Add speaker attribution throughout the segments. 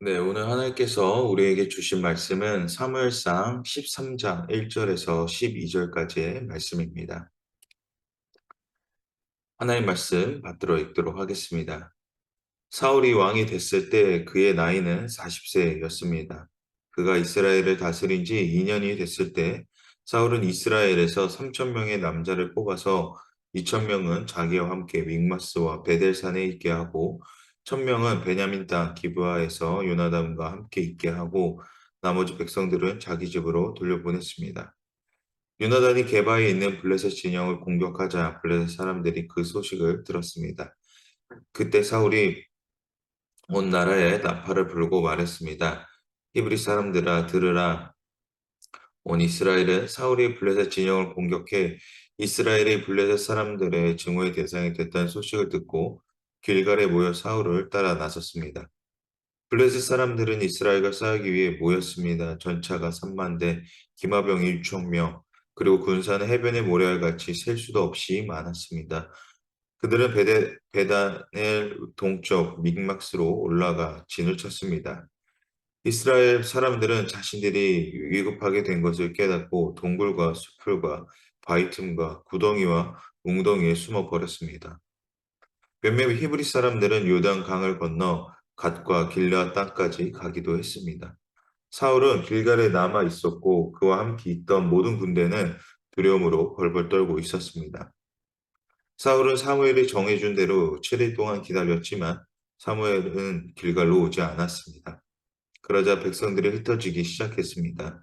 Speaker 1: 네, 오늘 하나님께서 우리에게 주신 말씀은 사무엘상 13장 1절에서 12절까지의 말씀입니다. 하나님 말씀 받들어 읽도록 하겠습니다. 사울이 왕이 됐을 때 그의 나이는 40세였습니다. 그가 이스라엘을 다스린 지 2년이 됐을 때 사울은 이스라엘에서 3천 명의 남자를 뽑아서 2천 명은 자기와 함께 믹마스와 베델산에 있게 하고 천명은 베냐민 땅 기브아에서 요나단과 함께 있게 하고 나머지 백성들은 자기 집으로 돌려보냈습니다. 요나단이 게바에 있는 블레셋 진영을 공격하자 블레셋 사람들이 그 소식을 들었습니다. 그때 사울이 온 나라에 나팔을 불고 말했습니다. 히브리 사람들아 들으라. 온 이스라엘은 사울이 블레셋 진영을 공격해 이스라엘이 블레셋 사람들의 증오의 대상이 됐다는 소식을 듣고 길갈에 모여 사울을 따라 나섰습니다. 블레셋 사람들은 이스라엘과 싸우기 위해 모였습니다. 전차가 3만 대, 기마병이 6천 명, 그리고 군사는 해변의 모래알같이 셀 수도 없이 많았습니다. 그들은 베데, 베단의 동쪽 믹막스로 올라가 진을 쳤습니다. 이스라엘 사람들은 자신들이 위급하게 된 것을 깨닫고 동굴과 수풀과 바위 틈과 구덩이와 웅덩이에 숨어 버렸습니다. 몇몇 히브리 사람들은 요단 강을 건너 갓과 길라 땅까지 가기도 했습니다. 사울은 길갈에 남아 있었고 그와 함께 있던 모든 군대는 두려움으로 벌벌 떨고 있었습니다. 사울은 사무엘이 정해준 대로 7일 동안 기다렸지만 사무엘은 길갈로 오지 않았습니다. 그러자 백성들이 흩어지기 시작했습니다.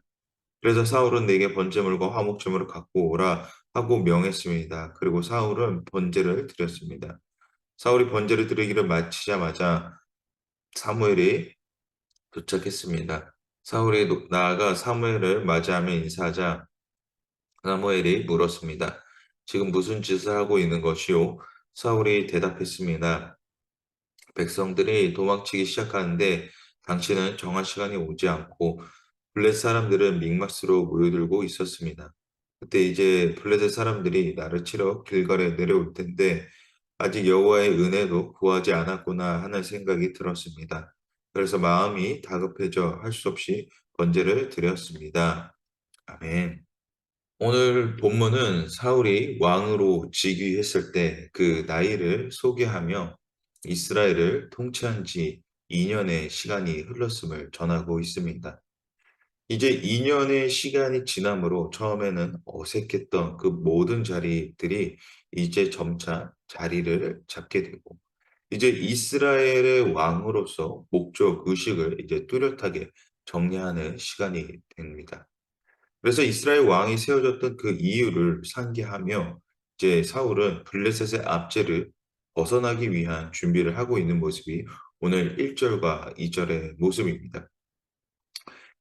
Speaker 1: 그래서 사울은 내게 번제물과 화목제물을 갖고 오라 하고 명했습니다. 그리고 사울은 번제를 드렸습니다. 사울이 번제를 드리기를 마치자마자 사무엘이 도착했습니다. 사울이 나아가 사무엘을 맞이하며 인사하자 사무엘이 물었습니다. 지금 무슨 짓을 하고 있는 것이오? 사울이 대답했습니다. 백성들이 도망치기 시작하는데 당신은 정한 시간이 오지 않고 블렛 사람들은 믹마스로 모여들고 있었습니다. 그때 이제 블렛의 사람들이 나를 치러 길갈에 내려올 텐데 아직 여호와의 은혜도 구하지 않았구나 하는 생각이 들었습니다. 그래서 마음이 다급해져 할 수 없이 번제를 드렸습니다. 아멘. 오늘 본문은 사울이 왕으로 즉위했을 때 그 나이를 소개하며 이스라엘을 통치한 지 2년의 시간이 흘렀음을 전하고 있습니다. 이제 2년의 시간이 지남으로 처음에는 어색했던 그 모든 자리들이 이제 점차 자리를 잡게 되고 이제 이스라엘의 왕으로서 목적 의식을 이제 뚜렷하게 정리하는 시간이 됩니다. 그래서 이스라엘 왕이 세워졌던 그 이유를 상기하며 이제 사울은 블레셋의 압제를 벗어나기 위한 준비를 하고 있는 모습이 오늘 1절과 2절의 모습입니다.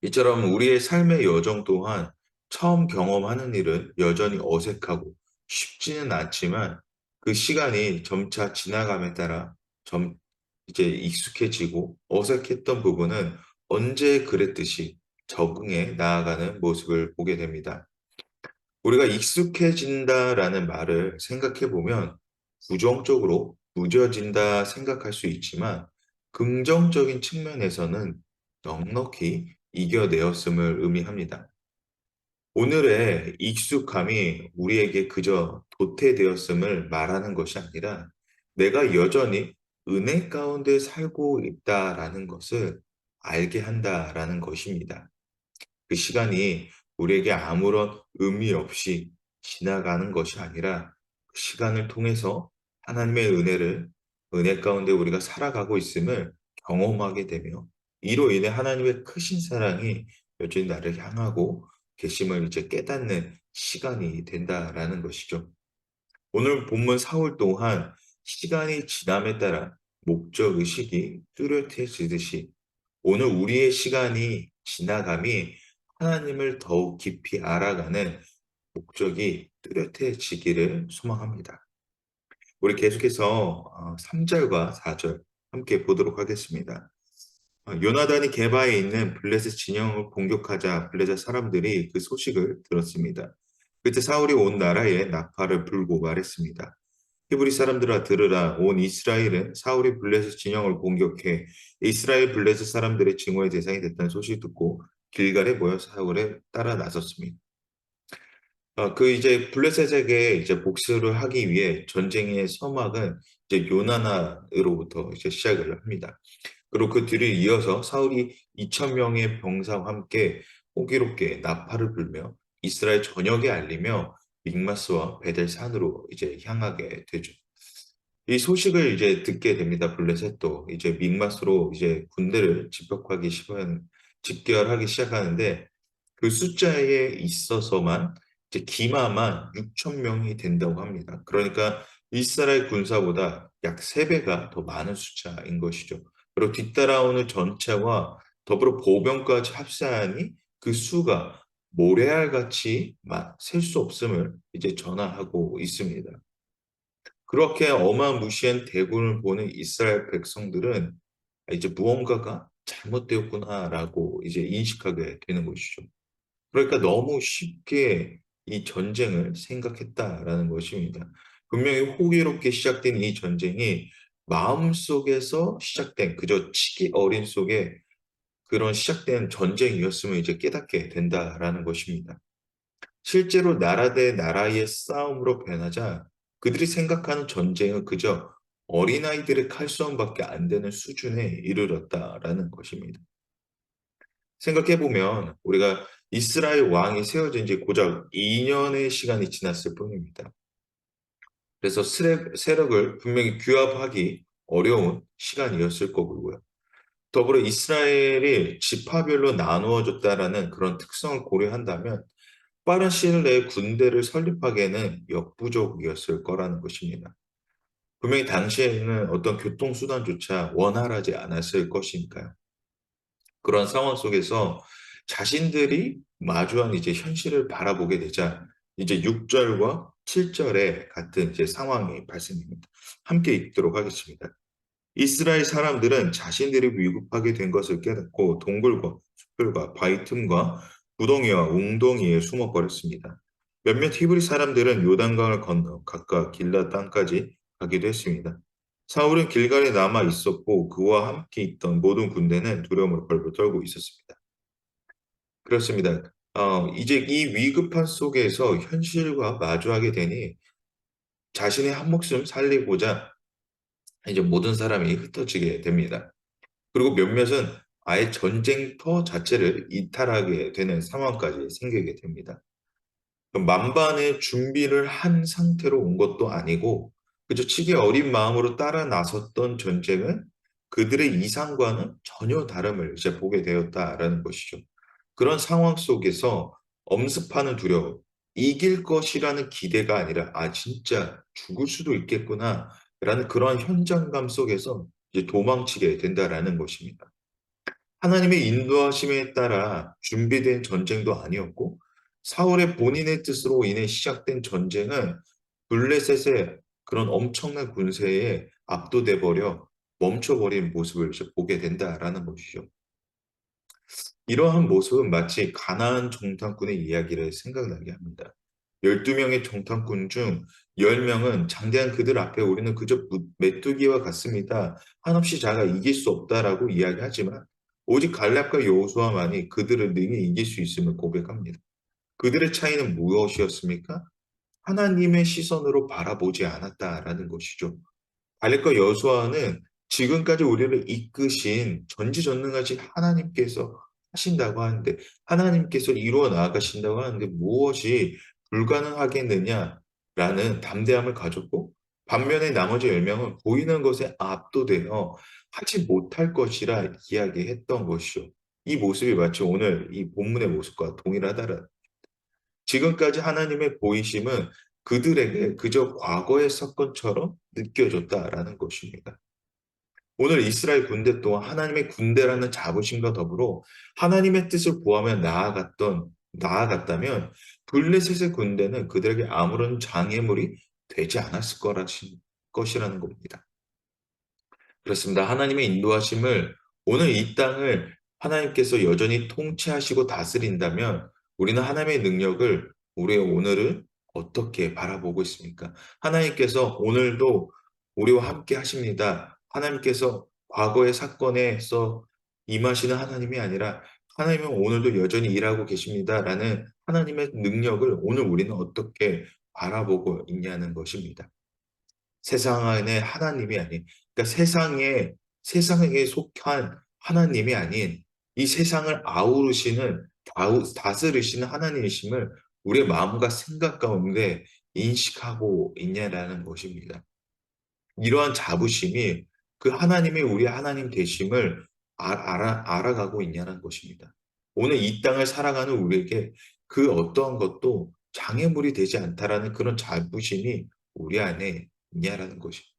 Speaker 1: 이처럼 우리의 삶의 여정 또한 처음 경험하는 일은 여전히 어색하고 쉽지는 않지만 그 시간이 점차 지나감에 따라 점 이제 익숙해지고 어색했던 부분은 언제 그랬듯이 적응해 나아가는 모습을 보게 됩니다. 우리가 익숙해진다라는 말을 생각해 보면 부정적으로 무뎌진다 생각할 수 있지만 긍정적인 측면에서는 넉넉히 이겨내었음을 의미합니다. 오늘의 익숙함이 우리에게 그저 도태되었음을 말하는 것이 아니라 내가 여전히 은혜 가운데 살고 있다라는 것을 알게 한다라는 것입니다. 그 시간이 우리에게 아무런 의미 없이 지나가는 것이 아니라 그 시간을 통해서 하나님의 은혜를 은혜 가운데 우리가 살아가고 있음을 경험하게 되며 이로 인해 하나님의 크신 사랑이 여전히 나를 향하고 계심을 이제 깨닫는 시간이 된다라는 것이죠. 오늘 본문 사울 또한 시간이 지남에 따라 목적 의식이 뚜렷해지듯이 오늘 우리의 시간이 지나감이 하나님을 더욱 깊이 알아가는 목적이 뚜렷해지기를 소망합니다. 우리 계속해서 3절과 어, 4절 함께 보도록 하겠습니다. 어, 요나단이 게바에 있는 블레셋 진영을 공격하자 블레셋 사람들이 그 소식을 들었습니다. 그때 사울이 온 나라에 나팔을 불고 말했습니다. 히브리 사람들아 들으라 온 이스라엘은 사울이 블레셋 진영을 공격해 이스라엘 블레셋 사람들의 증오의 대상이 됐다는 소식을 듣고 길갈에 모여 사울에 따라 나섰습니다. 어, 그 이제 블레셋에게 이제 복수를 하기 위해 전쟁의 서막은 이제 요나나로부터 이제 시작을 합니다. 그리고 그 뒤를 이어서 사울이 2천 명의 병사와 함께 호기롭게 나팔을 불며 이스라엘 전역에 알리며 믹마스와 베델 산으로 이제 향하게 되죠. 이 소식을 이제 듣게 됩니다. 블레셋도 이제 믹마스로 이제 군대를 집격하기 시작 집결하기 시작하는데 그 숫자에 있어서만 이제 기마만 6천 명이 된다고 합니다. 그러니까 이스라엘 군사보다 약 3배가 더 많은 숫자인 것이죠. 그리고 뒤따라오는 전차와 더불어 보병까지 합사하니 그 수가 모래알같이 셀 수 없음을 이제 전하고 있습니다. 그렇게 어마무시한 대군을 보는 이스라엘 백성들은 이제 무언가가 잘못되었구나라고 이제 인식하게 되는 것이죠. 그러니까 너무 쉽게 이 전쟁을 생각했다라는 것입니다. 분명히 호기롭게 시작된 이 전쟁이 마음속에서 시작된 그저 치기 어린 속에 그런 시작된 전쟁이었음을 이제 깨닫게 된다라는 것입니다. 실제로 나라 대 나라의 싸움으로 변하자 그들이 생각하는 전쟁은 그저 어린아이들의 칼싸움밖에 안 되는 수준에 이르렀다라는 것입니다. 생각해보면 우리가 이스라엘 왕이 세워진 지 고작 2년의 시간이 지났을 뿐입니다. 그래서 세력을 분명히 규합하기 어려운 시간이었을 거고요. 더불어 이스라엘이 지파별로 나누어졌다라는 그런 특성을 고려한다면 빠른 시일 내에 군대를 설립하기에는 역부족이었을 거라는 것입니다. 분명히 당시에는 어떤 교통수단조차 원활하지 않았을 것이니까요. 그런 상황 속에서 자신들이 마주한 이제 현실을 바라보게 되자 이제 6절과 7절에 같은 이제 상황이 발생합니다. 함께 읽도록 하겠습니다. 이스라엘 사람들은 자신들이 위급하게 된 것을 깨닫고 동굴과 숲들과 바위 틈과 구덩이와 웅덩이에 숨어 버렸습니다. 몇몇 히브리 사람들은 요단강을 건너 각각 길라 땅까지 가기도 했습니다. 사울은 길갈에 남아 있었고 그와 함께 있던 모든 군대는 두려움을 벌벌 떨고 있었습니다. 그렇습니다. 어, 이제 이 위급한 속에서 현실과 마주하게 되니 자신의 한 목숨 살리고자 이제 모든 사람이 흩어지게 됩니다. 그리고 몇몇은 아예 전쟁터 자체를 이탈하게 되는 상황까지 생기게 됩니다. 만반의 준비를 한 상태로 온 것도 아니고 그저 치기 어린 마음으로 따라 나섰던 전쟁은 그들의 이상과는 전혀 다름을 이제 보게 되었다라는 것이죠. 그런 상황 속에서 엄습하는 두려움, 이길 것이라는 기대가 아니라 아 진짜 죽을 수도 있겠구나 라는 그러한 현장감 속에서 이제 도망치게 된다라는 것입니다. 하나님의 인도하심에 따라 준비된 전쟁도 아니었고 사울의 본인의 뜻으로 인해 시작된 전쟁은 블레셋의 그런 엄청난 군세에 압도돼 버려 멈춰버린 모습을 보게 된다라는 것이죠. 이러한 모습은 마치 가나안 정탐꾼의 이야기를 생각나게 합니다. 12명의 정탐꾼 중 10명은 장대한 그들 앞에 우리는 그저 메뚜기와 같습니다. 한없이 작아 이길 수 없다라고 이야기하지만 오직 갈렙과 여호수아만이 그들을 능히 이길 수 있음을 고백합니다. 그들의 차이는 무엇이었습니까? 하나님의 시선으로 바라보지 않았다라는 것이죠. 갈렙과 여호수아는 지금까지 우리를 이끄신 전지전능하신 하나님께서 하신다고 하는데 하나님께서 이루어 나아가신다고 하는데 무엇이 불가능하겠느냐라는 담대함을 가졌고 반면에 나머지 10명은 보이는 것에 압도되어 하지 못할 것이라 이야기했던 것이죠. 이 모습이 마치 오늘 이 본문의 모습과 동일하다라. 지금까지 하나님의 보이심은 그들에게 그저 과거의 사건처럼 느껴졌다라는 것입니다. 오늘 이스라엘 군대 또한 하나님의 군대라는 자부심과 더불어 하나님의 뜻을 구하며 나아갔던 나아갔다면 블레셋의 군대는 그들에게 아무런 장애물이 되지 않았을 것이라는 겁니다. 그렇습니다. 하나님의 인도하심을 오늘 이 땅을 하나님께서 여전히 통치하시고 다스린다면 우리는 하나님의 능력을 우리의 오늘을 어떻게 바라보고 있습니까? 하나님께서 오늘도 우리와 함께 하십니다. 하나님께서 과거의 사건에서 임하시는 하나님이 아니라 하나님은 오늘도 여전히 일하고 계십니다라는 하나님의 능력을 오늘 우리는 어떻게 바라보고 있냐는 것입니다. 세상 안에 하나님이 아닌 그러니까 세상에 세상에 속한 하나님이 아닌 이 세상을 아우르시는 다우 다스리시는 하나님이심을 우리의 마음과 생각 가운데 인식하고 있냐라는 것입니다. 이러한 자부심이 그 하나님이 우리의 하나님 되심을 아 알아 알아가고 있냐는 것입니다. 오늘 이 땅을 살아가는 우리에게 그 어떠한 것도 장애물이 되지 않다라는 그런 자부심이 우리 안에 있냐라는 것입니다.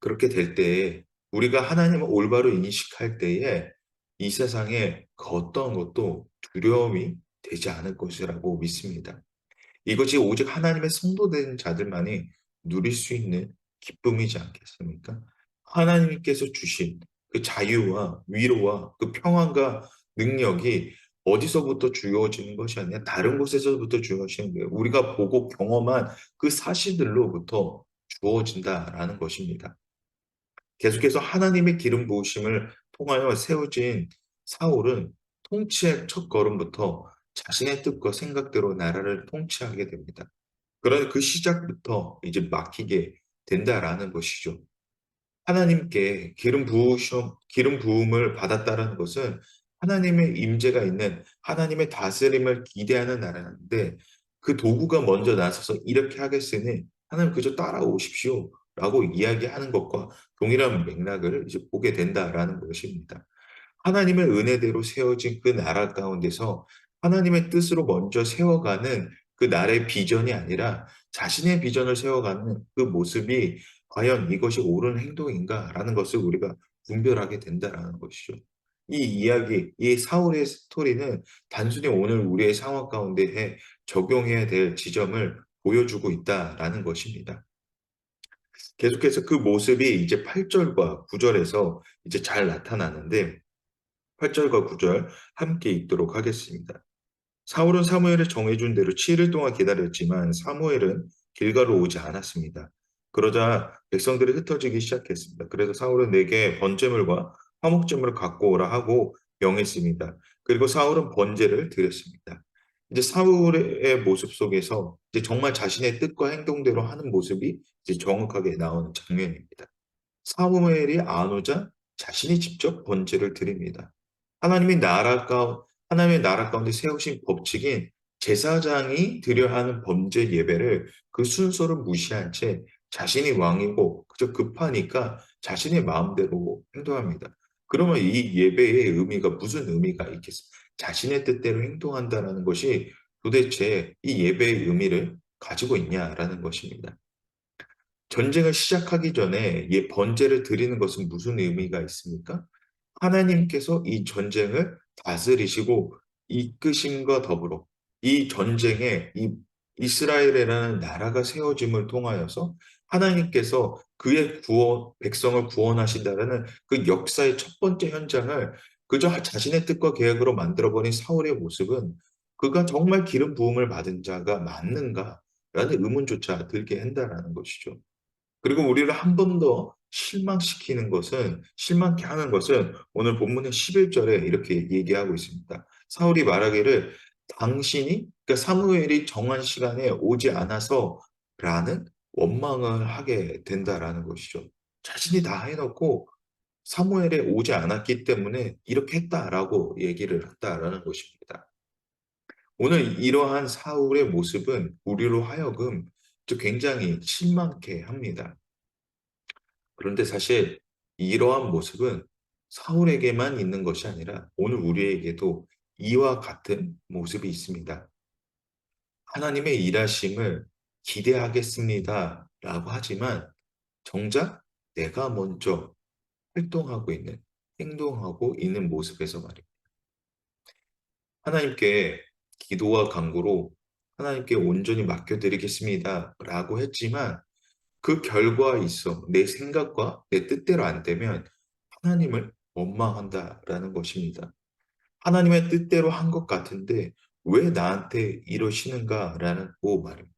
Speaker 1: 그렇게 될 때에 우리가 하나님을 올바로 인식할 때에 이 세상에 그 어떠한 것도 두려움이 되지 않을 것이라고 믿습니다. 이것이 오직 하나님의 성도된 자들만이 누릴 수 있는 기쁨이지 않겠습니까? 하나님께서 주신 그 자유와 위로와 그 평안과 능력이 어디서부터 주어지는 것이 아니라 다른 곳에서부터 주어지는 거예요. 우리가 보고 경험한 그 사실들로부터 주어진다라는 것입니다. 계속해서 하나님의 기름 부으심을 통하여 세워진 사울은 통치의 첫 걸음부터 자신의 뜻과 생각대로 나라를 통치하게 됩니다. 그런 그 시작부터 이제 막히게 된다라는 것이죠. 하나님께 기름 부으심, 기름 부음을 받았다라는 것은 하나님의 임재가 있는 하나님의 다스림을 기대하는 나라인데 그 도구가 먼저 나서서 이렇게 하겠으니 하나님 그저 따라오십시오 라고 이야기하는 것과 동일한 맥락을 이제 보게 된다라는 것입니다. 하나님의 은혜대로 세워진 그 나라 가운데서 하나님의 뜻으로 먼저 세워가는 그 나라의 비전이 아니라 자신의 비전을 세워가는 그 모습이 과연 이것이 옳은 행동인가라는 것을 우리가 분별하게 된다라는 것이죠. 이 이야기, 이 사울의 스토리는 단순히 오늘 우리의 상황 가운데에 적용해야 될 지점을 보여주고 있다라는 것입니다. 계속해서 그 모습이 이제 8절과 9절에서 이제 잘 나타나는데 8절과 9절 함께 읽도록 하겠습니다. 사울은 사무엘을 정해준 대로 7일 동안 기다렸지만 사무엘은 길가로 오지 않았습니다. 그러자 백성들이 흩어지기 시작했습니다. 그래서 사울은 내게 번제물과 화목제물을 갖고 오라 하고 명했습니다. 그리고 사울은 번제를 드렸습니다. 이제 사울의 모습 속에서 이제 정말 자신의 뜻과 행동대로 하는 모습이 이제 정확하게 나오는 장면입니다. 사무엘이 안 오자 자신이 직접 번제를 드립니다. 하나님의 나라 가 하나님의 나라 가운데 세우신 법칙인 제사장이 드려 하는 범죄 예배를 그 순서를 무시한 채 자신이 왕이고 그저 급하니까 자신의 마음대로 행동합니다. 그러면 이 예배의 의미가 무슨 의미가 있겠습니까? 자신의 뜻대로 행동한다는 것이 도대체 이 예배의 의미를 가지고 있냐라는 것입니다. 전쟁을 시작하기 전에 예 번제를 드리는 것은 무슨 의미가 있습니까? 하나님께서 이 전쟁을 다스리시고 이끄심과 더불어 이 전쟁에 이 이스라엘이라는 나라가 세워짐을 통하여서 하나님께서 그의 구원, 백성을 구원하신다는 그 역사의 첫 번째 현장을 그저 자신의 뜻과 계획으로 만들어버린 사울의 모습은 그가 정말 기름 부음을 받은 자가 맞는가라는 의문조차 들게 한다라는 것이죠. 그리고 우리를 한 번 더 실망시키는 것은 실망케 하는 것은 오늘 본문의 11절에 이렇게 얘기하고 있습니다. 사울이 말하기를 당신이 그러니까 사무엘이 정한 시간에 오지 않아서 라는 원망을 하게 된다라는 것이죠. 자신이 다 해놓고 사무엘에 오지 않았기 때문에 이렇게 했다라고 얘기를 했다라는 것입니다. 오늘 이러한 사울의 모습은 우리로 하여금 굉장히 실망케 합니다. 그런데 사실 이러한 모습은 사울에게만 있는 것이 아니라 오늘 우리에게도 이와 같은 모습이 있습니다. 하나님의 일하심을 기대하겠습니다. 라고 하지만 정작 내가 먼저 활동하고 있는, 행동하고 있는 모습에서 말입니다. 하나님께 기도와 간구로 하나님께 온전히 맡겨드리겠습니다. 라고 했지만 그 결과에 있어 내 생각과 내 뜻대로 안 되면 하나님을 원망한다라는 것입니다. 하나님의 뜻대로 한 것 같은데 왜 나한테 이러시는가라고 말입니다.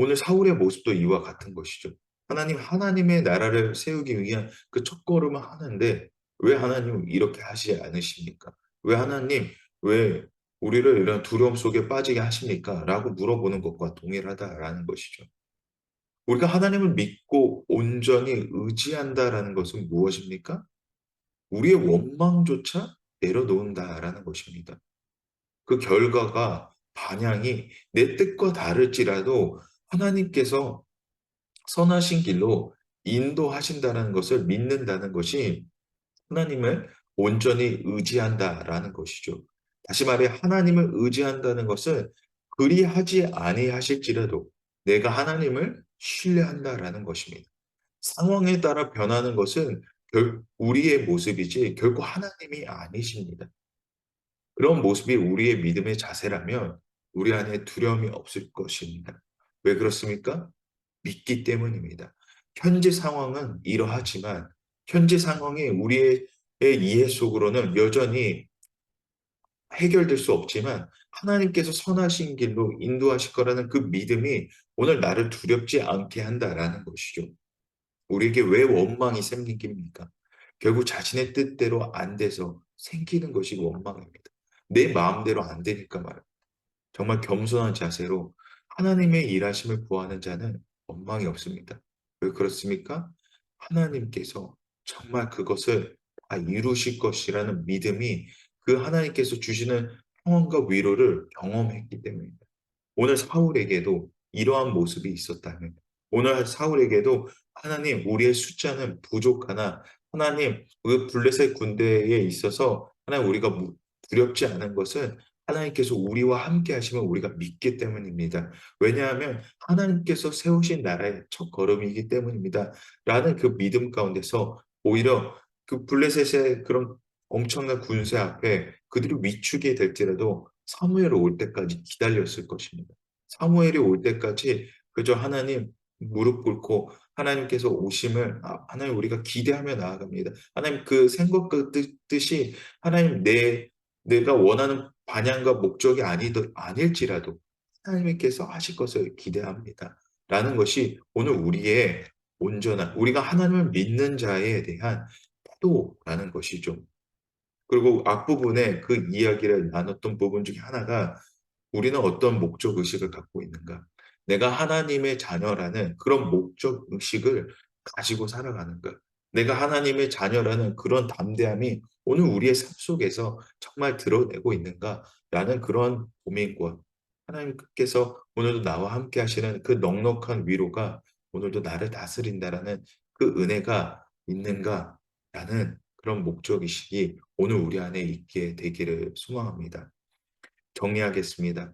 Speaker 1: 오늘 사울의 모습도 이와 같은 것이죠. 하나님, 하나님의 나라를 세우기 위한 그 첫 걸음을 하는데 왜 하나님 이렇게 하시지 않으십니까? 왜 하나님, 왜 우리를 이런 두려움 속에 빠지게 하십니까? 라고 물어보는 것과 동일하다라는 것이죠. 우리가 하나님을 믿고 온전히 의지한다라는 것은 무엇입니까? 우리의 원망조차 내려놓는다라는 것입니다. 그 결과가 반향이 내 뜻과 다를지라도 하나님께서 선하신 길로 인도하신다는 것을 믿는다는 것이 하나님을 온전히 의지한다라는 것이죠. 다시 말해 하나님을 의지한다는 것은 그리하지 아니하실지라도 내가 하나님을 신뢰한다라는 것입니다. 상황에 따라 변하는 것은 결 우리의 모습이지 결코 하나님이 아니십니다. 그런 모습이 우리의 믿음의 자세라면 우리 안에 두려움이 없을 것입니다. 왜 그렇습니까? 믿기 때문입니다. 현재 상황은 이러하지만 현재 상황이 우리의 이해 속으로는 여전히 해결될 수 없지만 하나님께서 선하신 길로 인도하실 거라는 그 믿음이 오늘 나를 두렵지 않게 한다라는 것이죠. 우리에게 왜 원망이 생깁니까? 결국 자신의 뜻대로 안 돼서 생기는 것이 원망입니다. 내 마음대로 안 되니까 말입니다. 정말 겸손한 자세로 하나님의 일하심을 구하는 자는 원망이 없습니다. 왜 그렇습니까? 하나님께서 정말 그것을 다 이루실 것이라는 믿음이 그 하나님께서 주시는 평안과 위로를 경험했기 때문입니다. 오늘 사울에게도 이러한 모습이 있었다면 오늘 사울에게도 하나님 우리의 숫자는 부족하나 하나님 그 블레셋 군대에 있어서 하나님 우리가 두렵지 않은 것은 하나님께서 우리와 함께 하시면 우리가 믿기 때문입니다. 왜냐하면 하나님께서 세우신 나라의 첫 걸음이기 때문입니다. 라는 그 믿음 가운데서 오히려 그 블레셋의 그런 엄청난 군세 앞에 그들이 위축이 될지라도 사무엘이 올 때까지 기다렸을 것입니다. 사무엘이 올 때까지 그저 하나님 무릎 꿇고 하나님께서 오심을 아, 하나님 우리가 기대하며 나아갑니다. 하나님 그 생각 그 뜻이 하나님 내 내가 원하는 반향과 목적이 아니더 아닐지라도 하나님께서 하실 것을 기대합니다. 라는 것이 오늘 우리의 온전한 우리가 하나님을 믿는 자에 대한 태도라는 것이죠. 그리고 앞부분에 그 이야기를 나눴던 부분 중에 하나가 우리는 어떤 목적 의식을 갖고 있는가? 내가 하나님의 자녀라는 그런 목적 의식을 가지고 살아가는가? 내가 하나님의 자녀라는 그런 담대함이 오늘 우리의 삶 속에서 정말 드러내고 있는가라는 그런 고민과 하나님께서 오늘도 나와 함께 하시는 그 넉넉한 위로가 오늘도 나를 다스린다라는 그 은혜가 있는가라는 그런 목적의식이 오늘 우리 안에 있게 되기를 소망합니다. 정리하겠습니다.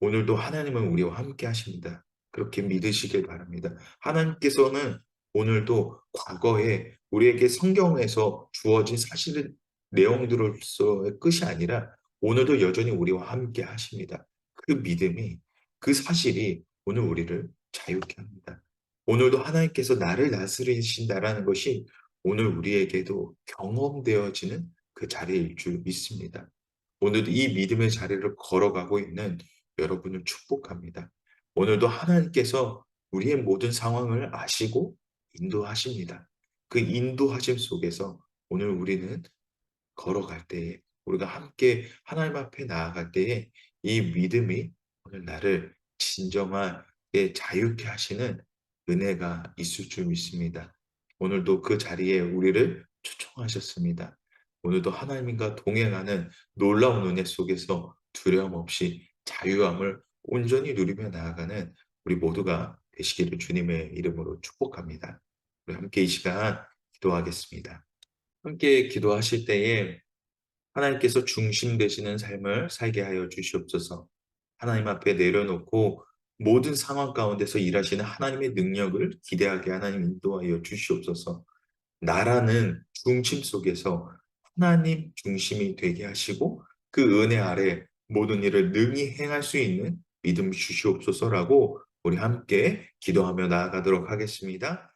Speaker 1: 오늘도 하나님은 우리와 함께 하십니다. 그렇게 믿으시길 바랍니다. 하나님께서는 오늘도 과거에 우리에게 성경에서 주어진 사실은 내용들로서의 끝이 아니라 오늘도 여전히 우리와 함께 하십니다. 그 믿음이 그 사실이 오늘 우리를 자유케 합니다. 오늘도 하나님께서 나를 다스리신다라는 것이 오늘 우리에게도 경험되어지는 그 자리일 줄 믿습니다. 오늘도 이 믿음의 자리를 걸어가고 있는 여러분을 축복합니다. 오늘도 하나님께서 우리의 모든 상황을 아시고 인도하십니다. 그 인도하심 속에서 오늘 우리는 걸어갈 때에 우리가 함께 하나님 앞에 나아갈 때에 이 믿음이 오늘 나를 진정하게 자유케 하시는 은혜가 있을 줄 믿습니다. 오늘도 그 자리에 우리를 초청하셨습니다. 오늘도 하나님과 동행하는 놀라운 은혜 속에서 두려움 없이 자유함을 온전히 누리며 나아가는 우리 모두가 되시기를 주님의 이름으로 축복합니다. 우리 함께 이 시간 기도하겠습니다. 함께 기도하실 때에 하나님께서 중심 되시는 삶을 살게 하여 주시옵소서. 하나님 앞에 내려놓고 모든 상황 가운데서 일하시는 하나님의 능력을 기대하게 하나님 인도하여 주시옵소서. 나라는 중심 속에서 하나님 중심이 되게 하시고 그 은혜 아래 모든 일을 능히 행할 수 있는 믿음 주시옵소서라고 우리 함께 기도하며 나아가도록 하겠습니다.